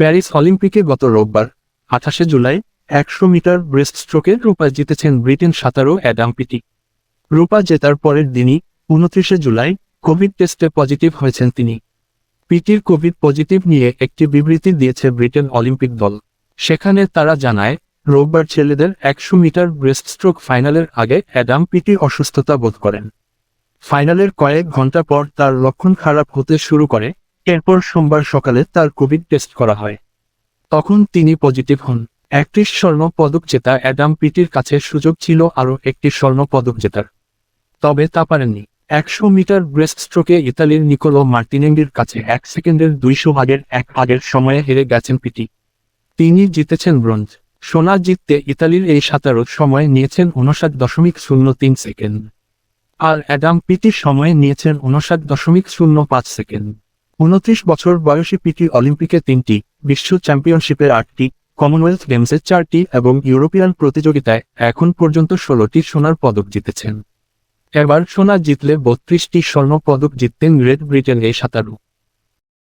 Paris অলিম্পিকে গত রোববার, আঠাশে জুলাই, একশো মিটার ব্রেস্ট স্ট্রোকে রূপা জিতেছেন ব্রিটেন সাঁতারু অ্যাডাম পিটি। রূপা জেতার পরের দিনই, উনত্রিশে জুলাই, কোভিড টেস্টে পজিটিভ হয়েছেন তিনি। পিটির কোভিড পজিটিভ নিয়ে একটি বিবৃতি দিয়েছে ব্রিটেন অলিম্পিক দল। সেখানে তারা জানায়, রোববার ছেলেদের একশো মিটার ব্রেস্ট স্ট্রোক ফাইনালের আগে অ্যাডাম পিটি অসুস্থতা বোধ করেন। ফাইনালের কয়েক ঘণ্টা পর তার লক্ষণ খারাপ হতে শুরু করে এরপর সোমবার সকালে তার কোভিড টেস্ট করা হয়। তখন তিনি পজিটিভ হন। একটি স্বর্ণ পদক জেতা অ্যাডাম পিটির কাছে সুযোগ ছিল আরও একটি স্বর্ণ পদক জেতার। তবে তা পারেননি। একশো মিটার ব্রেস্ট স্ট্রোকে ইতালির নিকোলো মার্টিনেঙ্গির কাছে এক সেকেন্ডের দুইশো ভাগের এক ভাগের সময়ে হেরে গেছেন পিটি। তিনি জিতেছেন ব্রোঞ্জ। সোনা জিততে ইতালির এই সাঁতারু সময় নিয়েছেন উনষাট দশমিক শূন্য তিন সেকেন্ড। আর অ্যাডাম পিটির সময় নিয়েছেন উনষাট দশমিক শূন্য পাঁচ সেকেন্ড। উনত্রিশ বছর বয়সী পিটি অলিম্পিকে তিনটি, বিশ্ব চ্যাম্পিয়নশিপের আটটি কমনওয়েলথ গেমসের চারটি এবং ইউরোপিয়ান প্রতিযোগিতায় এখন পর্যন্ত ষোলোটি সোনার পদক জিতেছেন। এবার সোনা জিতলে বত্রিশটি স্বর্ণ পদক জিততেন গ্রেট ব্রিটেন এই সাঁতারু।